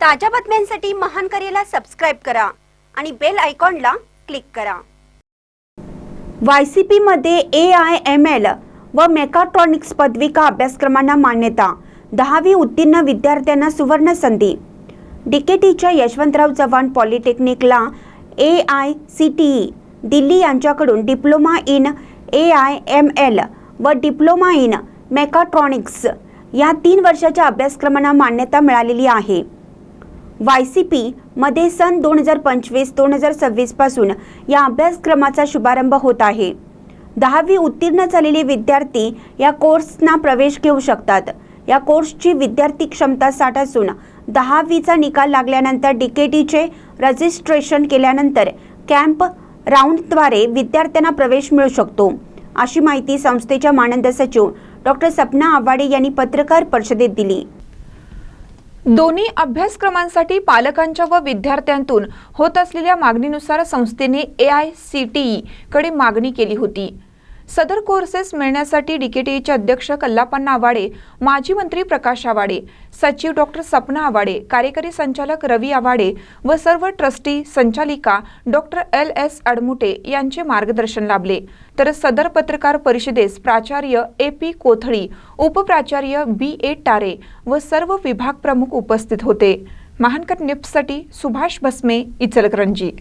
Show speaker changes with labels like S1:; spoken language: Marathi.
S1: ताज्या बातम्यांसाठी महान करेला सबस्क्राईब करा आणि बेल आयकॉनला क्लिक करा. वाय सी पीमध्ये ए आय एम एल व मेकाट्रॉनिक्स पदविका अभ्यासक्रमांना मान्यता. दहावी उत्तीर्ण विद्यार्थ्यांना सुवर्ण संधी. डी के टीच्या Yashwantrao Chavan पॉलिटेक्निकला A I C T E Delhi यांच्याकडून diploma in A I M L व डिप्लोमा इन मेकाट्रॉनिक्स या तीन वर्षाच्या अभ्यासक्रमांना मान्यता मिळालेली आहे. वाय सी पीमध्ये सन दोन हजार पंचवीस दोन हजार सव्वीसपासून या अभ्यासक्रमाचा शुभारंभ होत आहे. दहावी उत्तीर्ण झालेले विद्यार्थी या कोर्सना प्रवेश घेऊ शकतात. या कोर्सची विद्यार्थी क्षमता साठ असून दहावीचा निकाल लागल्यानंतर डी के टीचे रजिस्ट्रेशन केल्यानंतर कॅम्प राऊंडद्वारे विद्यार्थ्यांना प्रवेश मिळू शकतो. अशी माहिती संस्थेच्या मानद सचिव डॉक्टर सपना आवाडे यांनी पत्रकार परिषदेत दिली.
S2: दोन्ही अभ्यासक्रमांसाठी पालकांच्या व विद्यार्थ्यांतून होत असलेल्या मागणीनुसार संस्थेने A I C T E कडे मागणी केली होती. सदर कोर्सेस मिळण्यासाठी डीकेटीचे अध्यक्ष कल्लापन्ना आवाडे माजी मंत्री प्रकाश आवाडे सचिव डॉक्टर सपना आवाडे कार्यकारी संचालक रवी आवाडे व सर्व ट्रस्टी संचालिका डॉक्टर एल एस अडमुटे यांचे मार्गदर्शन लाभले. तर सदर पत्रकार परिषदेस प्राचार्य ए पी कोथळी उपप्राचार्य बी ए टारे व सर्व विभाग प्रमुख उपस्थित होते. महानकर निप्ससाठी सुभाष भस्मे इचलकरंजी.